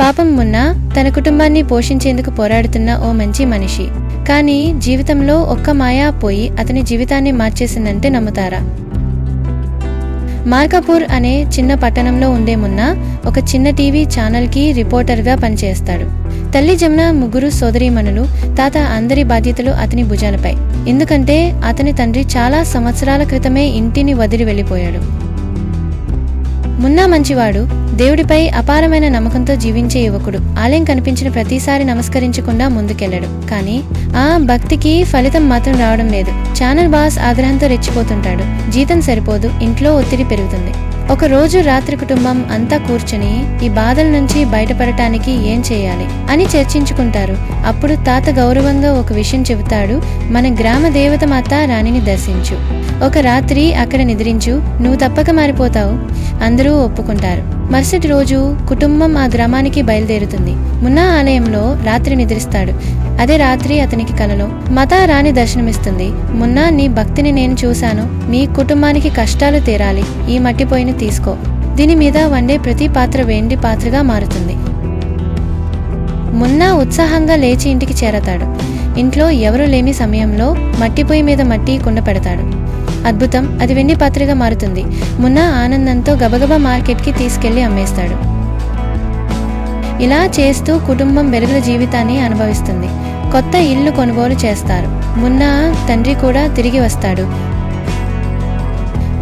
పాపం మున్న తన కుటుంబాన్ని పోషించేందుకు పోరాడుతున్న ఓ మంచి మనిషి. కానీ జీవితంలో ఒక్క మాయా పోయి అతని జీవితాన్ని మార్చేసిందంటే నమ్ముతారా? మార్కాపూర్ అనే చిన్న పట్టణంలో ఉండే మున్న ఒక చిన్న టీవీ ఛానల్కి రిపోర్టర్గా పనిచేస్తాడు. తల్లి జమున ముగ్గురు సోదరీమణులు తాత అందరి బాధ్యతలు అతని భుజాలపై. ఎందుకంటే అతని తండ్రి చాలా సంవత్సరాల క్రితమే ఇంటిని వదిలి వెళ్ళిపోయాడు. మున్నా మంచివాడు దేవుడిపై అపారమైన నమ్మకంతో జీవించే యువకుడు. ఆలయం కనిపించిన ప్రతిసారి నమస్కరించకుండా ముందుకెళ్ళడు కానీ ఆ భక్తికి ఫలితం మాత్రం రావడం లేదు. ఛానల్ బాస్ ఆగ్రహంతో రెచ్చిపోతుంటాడు. జీతం సరిపోదు ఇంట్లో ఒత్తిడి పెరుగుతుంది. ఒక రోజు రాత్రి కుటుంబం అంతా కూర్చుని ఈ బాధల నుంచి బయటపడటానికి ఏం చేయాలి? అని చర్చించుకుంటారు. అప్పుడు తాత గౌరవంగా ఒక విషయం చెబుతాడు. మన గ్రామ దేవత మాత రాణిని దర్శించు. ఒక రాత్రి అక్కడ నిద్రించు. నువ్వు తప్పక మారిపోతావు. అందరూ ఒప్పుకుంటారు. మరుసటి రోజు కుటుంబం ఆ గ్రామానికి బయలుదేరుతుంది. మున్నా ఆలయంలో రాత్రి నిద్రిస్తాడు. అదే రాత్రి అతనికి కలలో మతా రాణి దర్శనమిస్తుంది. మున్నా నీ భక్తిని నేను చూశాను. మీ కుటుంబానికి కష్టాలు తీరాలి. ఈ మట్టిపోయిన తీసుకో. దీని మీద వండే ప్రతి పాత్ర వెండి పాత్రగా మారుతుంది. మున్నా ఉత్సాహంగా లేచి ఇంటికి చేరతాడు. ఇంట్లో ఎవరు లేని సమయంలో మట్టి పొయ్యి మీద మట్టి కుండ పెడతాడు. అద్భుతం. అది వెండి పాత్రగా మారుతుంది. మున్నా ఆనందంతో గబగబా మార్కెట్కి తీసుకెళ్ళి అమ్మేస్తాడు. ఇలా చేస్తూ కుటుంబం వెలుగుల జీవితాన్ని అనుభవిస్తుంది. కొత్త ఇల్లు కొనుగోలు చేస్తారు. మున్నా తండ్రి కూడా తిరిగి వస్తాడు.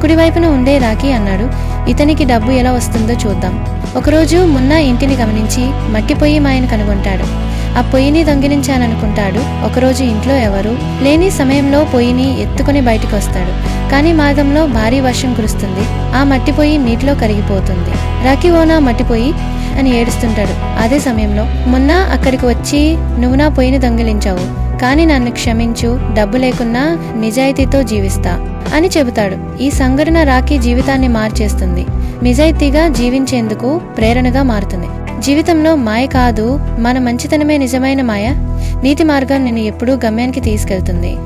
కుడివైపున ఉండే రాఖీ అన్నాడు. ఇతనికి డబ్బు ఎలా వస్తుందో చూద్దాం. ఒకరోజు మున్నా ఇంటిని గమనించి మట్టిపోయి మాయను కనుగొంటాడు. ఆ పొయ్యిని దొంగిలించాననుకుంటాడు. ఒకరోజు ఇంట్లో ఎవరు లేని సమయంలో పొయ్యిని ఎత్తుకొని బయటికి వస్తాడు కానీ మార్గంలో భారీ వర్షం కురుస్తుంది. ఆ మట్టి పొయ్యి నీటిలో కరిగిపోతుంది. రాఖీ ఓనా మట్టి పొయ్యి? అని ఏడుస్తుంటాడు. అదే సమయంలో మొన్న అక్కడికి వచ్చి నువ్వు నా పొయ్యిని దొంగిలించావు. కానీ నన్ను క్షమించు డబ్బు లేకున్నా నిజాయితీతో జీవిస్తా అని చెబుతాడు. ఈ సంఘటన రాఖీ జీవితాన్ని మార్చేస్తుంది. నిజాయితీగా జీవించేందుకు ప్రేరణగా మారుతుంది. జీవితంలో మాయ కాదు మన మంచితనమే నిజమైన మాయ. నీతి మార్గం నిన్ను ఎప్పుడూ గమ్యానికి తీసుకెళ్తుంది.